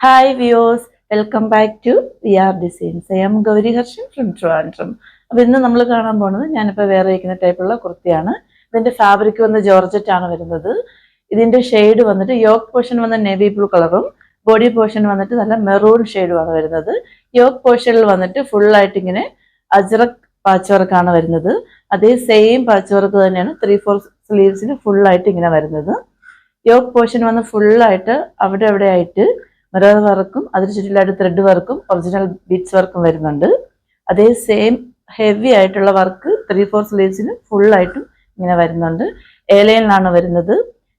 Hi views welcome back to V R designs I'm Gauri Harshan from Trivandrum അപ്പോൾ ഇന്ന് നമ്മൾ കാണാൻ പോണത് ഞാനിപ്പോൾ വേറെ ഇരിക്കുന്ന ടൈപ്പുള്ള കുർത്തിയാണ്. ഇതിന്റെ ഫാബ്രിക് വന്ന് ജോർജറ്റ് ആണ് വരുന്നത്. ഇതിന്റെ ഷെയ്ഡ് വന്നിട്ട് യോക്ക് പോർഷൻ വന്ന നേവി ബ്ലൂ കളറും ബോഡി പോർഷൻ വന്നിട്ട് നല്ല മെറൂൺ ഷെയ്ഡുമാണ് വരുന്നത്. യോക്ക് പോർഷനിൽ വന്നിട്ട് ഫുള്ളായിട്ട് ഇങ്ങനെ അജ്രക് പാച്ച് വർക്കാണ് വരുന്നത്. അതേ സെയിം പാച്ച് വർക്ക് തന്നെയാണ് ത്രീ ഫോർ സ്ലീവ്സിന് ഫുള്ളായിട്ട് ഇങ്ങനെ വരുന്നത്. യോക്ക് പോർഷൻ വന്ന് ഫുള്ളായിട്ട് അവിടെ അവിടെ ആയിട്ട് മിറർ വർക്കും അതിന് ചുറ്റിലായിട്ട് ത്രെഡ് വർക്കും ഒറിജിനൽ ബീഡ്സ് വർക്കും വരുന്നുണ്ട്. അതേ സെയിം ഹെവി ആയിട്ടുള്ള വർക്ക് ത്രീ ഫോർ സ്ലീവ്സിന് ഫുള്ളായിട്ടും ഇങ്ങനെ വരുന്നുണ്ട്. ഏലയിലാണ് വരുന്നത്.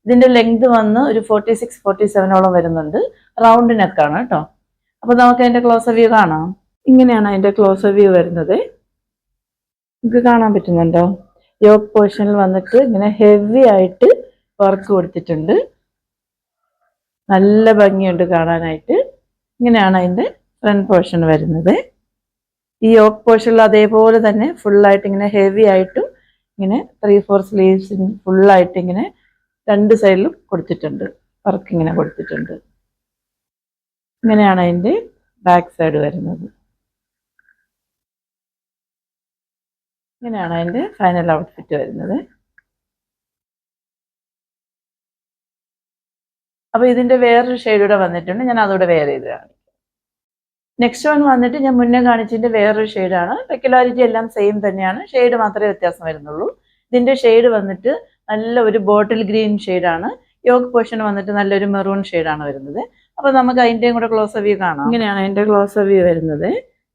ഇതിന്റെ ലെങ്ത് വന്ന് ഒരു ഫോർട്ടി സിക്സ് ഫോർട്ടി സെവനോളം വരുന്നുണ്ട്. റൗണ്ട് നെക്കാണ് കേട്ടോ. അപ്പോൾ നമുക്ക് അതിന്റെ ക്ലോസ് വ്യൂ കാണാം. ഇങ്ങനെയാണ് അതിന്റെ ക്ലോസ് വ്യൂ വരുന്നത്. നിങ്ങൾക്ക് കാണാൻ പറ്റുന്നുണ്ടോ? യോഗ പോർഷനിൽ വന്നിട്ട് ഇങ്ങനെ ഹെവി ആയിട്ട് വർക്ക് കൊടുത്തിട്ടുണ്ട്. നല്ല ഭംഗിയുണ്ട് കാണാനായിട്ട്. ഇങ്ങനെയാണ് അതിന്റെ ഫ്രണ്ട് പോർഷൻ വരുന്നത്. ഈ യോക്ക് പോർഷനിൽ അതേപോലെ തന്നെ ഫുള്ളായിട്ട് ഇങ്ങനെ ഹെവി ആയിട്ടും ഇങ്ങനെ ത്രീ ഫോർ സ്ലീവ്സിന് ഫുള്ളായിട്ട് ഇങ്ങനെ രണ്ട് സൈഡിലും കൊടുത്തിട്ടുണ്ട്. വർക്ക് ഇങ്ങനെ കൊടുത്തിട്ടുണ്ട്. ഇങ്ങനെയാണ് അതിന്റെ ബാക്ക് സൈഡ് വരുന്നത്. ഇങ്ങനെയാണ് അതിന്റെ ഫൈനൽ ഔട്ട്ഫിറ്റ് വരുന്നത്. അപ്പോൾ ഇതിന്റെ വേറൊരു ഷെയ്ഡ് കൂടെ വന്നിട്ടുണ്ട്. ഞാൻ അതോടെ വേറെ ചെയ്ത് കാണിക്കാം. നെക്സ്റ്റ് വൺ വന്നിട്ട് ഞാൻ മുന്നേ കാണിച്ചതിന്റെ വേറൊരു ഷെയ്ഡാണ് റെഗുലാരിറ്റി എല്ലാം സെയിം തന്നെയാണ്. ഷെയ്ഡ് മാത്രമേ വ്യത്യാസം വരുന്നുള്ളൂ. ഇതിന്റെ ഷെയ്ഡ് വന്നിട്ട് നല്ല ഒരു ബോട്ടിൽ ഗ്രീൻ ഷെയ്ഡാണ് യോഗ് പോർഷൻ വന്നിട്ട് നല്ലൊരു മെറൂൺ ഷെയ്ഡാണ് വരുന്നത്. അപ്പോൾ നമുക്ക് അതിന്റെയും കൂടെ ക്ലോസ് വ്യൂ കാണാം. ഇങ്ങനെയാണ് അതിന്റെ ക്ലോസ് വ്യൂ വരുന്നത്.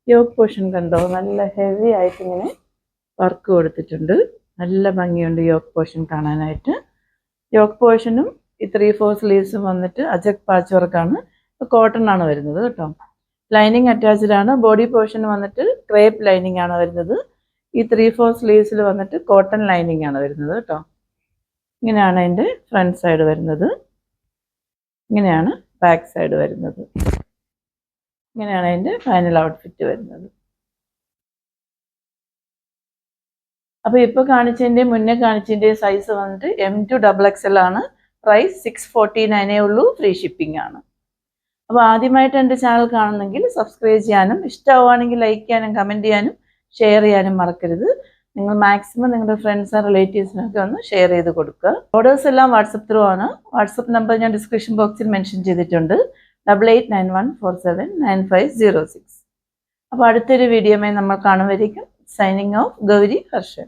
യോഗ് പോർഷൻ കണ്ടോ? നല്ല ഹെവി ആയിട്ട് ഇങ്ങനെ വർക്ക് കൊടുത്തിട്ടുണ്ട്. നല്ല ഭംഗിയുണ്ട് യോഗ് പോർഷൻ കാണാനായിട്ട്. യോഗ് പോർഷനും ഈ ത്രീ ഫോർ സ്ലീവ്സ് വന്നിട്ട് അജക് പാച്ച് വർക്കാണ് കോട്ടൺ ആണ് വരുന്നത് കേട്ടോ. ലൈനിങ് അറ്റാച്ച്ഡ് ആണ്. ബോഡി പോർഷൻ വന്നിട്ട് ക്രേപ്പ് ലൈനിങ് ആണ് വരുന്നത്. ഈ ത്രീ ഫോർ സ്ലീവ്സിൽ വന്നിട്ട് കോട്ടൺ ലൈനിങ് ആണ് വരുന്നത് കേട്ടോ. ഇങ്ങനെയാണ് അതിന്റെ ഫ്രണ്ട് സൈഡ് വരുന്നത്. ഇങ്ങനെയാണ് ബാക്ക് സൈഡ് വരുന്നത്. ഇങ്ങനെയാണ് അതിന്റെ ഫൈനൽ ഔട്ട്ഫിറ്റ് വരുന്നത്. അപ്പോൾ ഇപ്പോൾ കാണിച്ചതിന്റെ മുന്നേ കാണിച്ചതിന്റെ സൈസ് വന്നിട്ട് M to double X L ആണ്. പ്രൈസ് സിക്സ് ഫോർട്ടി നയനേ ഉള്ളൂ ഫ്രീ ഷിപ്പിംഗ് ആണ്. അപ്പോൾ ആദ്യമായിട്ട് എന്റെ ചാനൽ കാണുന്നെങ്കിൽ സബ്സ്ക്രൈബ് ചെയ്യാനും ഇഷ്ടമാവുകയാണെങ്കിൽ ലൈക്ക് ചെയ്യാനും കമന്റ് ചെയ്യാനും ഷെയർ ചെയ്യാനും മറക്കരുത്. നിങ്ങൾ മാക്സിമം നിങ്ങളുടെ ഫ്രണ്ട്സ് റിലേറ്റീവ്സിനൊക്കെ ഒന്ന് ഷെയർ ചെയ്ത് കൊടുക്കുക. ഓർഡേഴ്സ് എല്ലാം വാട്സപ്പ് ത്രൂ ആണ്. വാട്സപ്പ് നമ്പർ ഞാൻ ഡിസ്ക്രിപ്ഷൻ ബോക്സിൽ മെൻഷൻ ചെയ്തിട്ടുണ്ട്. Double eight nine one four seven nine five zero six അപ്പോൾ അടുത്തൊരു വീഡിയോമായി നമ്മൾ കാണുമായിരിക്കും സൈനിങ് ഓഫ് ഗൗരി ഹർഷൻ.